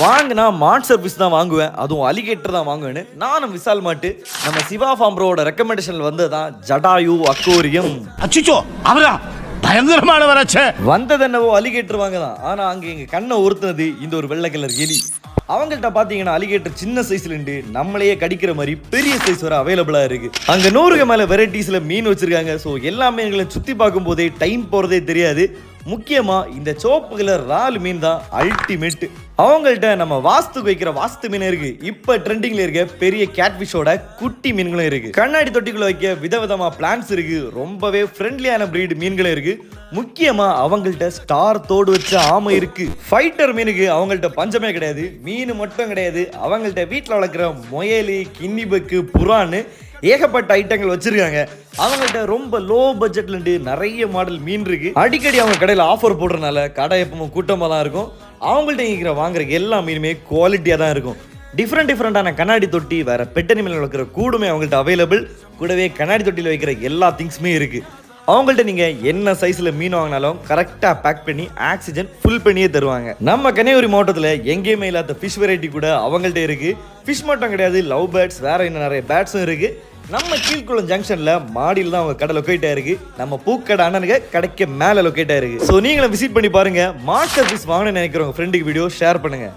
வாங்கினா மாட் சர்வீஸ் தான் வாங்குவேன். அதுவும் அலிகேட்டர் தான் வாங்குவேன்னு. நானும் விசால் மாட்டு நம்ம சிவா ஃபாம்ரோட ரெக்கமெண்டேஷன்ல வந்ததுதான் ஜடாயு அக்கோரியம் அச்சிச்சோ அவரா? பயங்கரமானவராச்சே வந்தது என்னவோ அலிகேட்டர் வாங்க தான் ஆனா அங்க எங்க கண்ணை உறுத்துனது இந்த ஒரு வெள்ளை கலர் எலி. அவங்கள்ட்ட பாத்தீங்கன்னா அலிகேட்டர் சின்ன சைஸ்ல இருந்து நம்மளையே கடிக்கிற மாதிரி பெரிய சைஸ் வர அவைலபிளா இருக்கு. அங்க நூறுக்கு மேல வெரைட்டிஸ்ல மீன் வச்சிருக்காங்க. ஸோ எல்லா மீன்களையும் சுத்தி பார்க்கும் போதே டைம் போறதே தெரியாது. முக்கியமாக இந்த சிவப்பு கலர் ரால் மீன் தான் அல்டிமேட் அவங்கள்ட்ட நம்ம வாஸ்துக்கு வைக்கிற வாஸ்து மீன் இருக்கு. இப்ப ட்ரெண்டிங்ல இருக்க பெரிய கேட்ஃபிஷோட குட்டி மீன்களும் இருக்கு. கண்ணாடி தொட்டிக்குள்ள வைக்க விதவிதமா பிளான்ஸ் இருக்கு. ரொம்பவே ஃப்ரெண்ட்லியான பிரீடு மீன்களும் இருக்கு. முக்கியமா அவங்கள்ட்ட ஸ்டார் தோடு வச்ச ஆமை இருக்கு. ஃபைட்டர் மீனுக்கு அவங்கள்ட்ட பஞ்சமே கிடையாது. மீன் மட்டும் கிடையாது. அவங்கள்ட்ட வீட்டில் வளர்க்குற முயலி கிண்ணிபக்கு புறான்னு ஏகப்பட்ட ஐட்டங்கள் வச்சிருக்காங்க. அவங்கள்ட்ட ரொம்ப லோ பட்ஜெட்ல இருந்து நிறைய மாடல் மீன் இருக்கு. அடிக்கடி அவங்க கடையில் ஆஃபர் போடுறதுனால கடை எப்பவும் கூட்டமாக தான் இருக்கும். அவங்கள்ட்ட இருக்கிற வாங்குற எல்லா மீனுமே குவாலிட்டியாக தான் இருக்கும். டிஃப்ரெண்ட் டிஃப்ரெண்டான கண்ணாடி தொட்டி வேற பெட் அனிமல் வளர்க்குற கூடுமே அவங்கள்ட்ட அவைலபிள் கூடவே கண்ணாடி தொட்டியில் வைக்கிற எல்லா திங்ஸுமே இருக்கு. அவங்கள்ட்ட நீங்க என்ன சைஸ்ல மீன் வாங்கினாலும் கரெக்டாக பேக் பண்ணி ஆக்சிஜன் ஃபுல் பண்ணியே தருவாங்க. நம்ம கன்னியாகுமரி மாவட்டத்தில் எங்கேயுமே இல்லாத ஃபிஷ் வெரைட்டி கூட அவங்கள்ட்ட இருக்கு. ஃபிஷ் மட்டும் கிடையாது லவ் பேர்ட்ஸ் வேற இன்னும் நிறைய பேர்ட்ஸும் இருக்கு. நம்ம கீழ்குளம் ஜங்ஷன்ல மாடியில் தான் அவங்க கடை லொக்கேட் ஆயிருக்கு. நம்ம பூக்கடை அண்ணனுக்கு கடைக்கு மேலே லொக்கேட் ஆயிருக்கு. ஸோ நீங்களும் விசிட் பண்ணி பாருங்க. மாஸ்டர் பீஸ் வாங்கணும்னு நினைக்கிறவங்க ஃப்ரெண்டுக்கு வீடியோ ஷேர் பண்ணுங்க.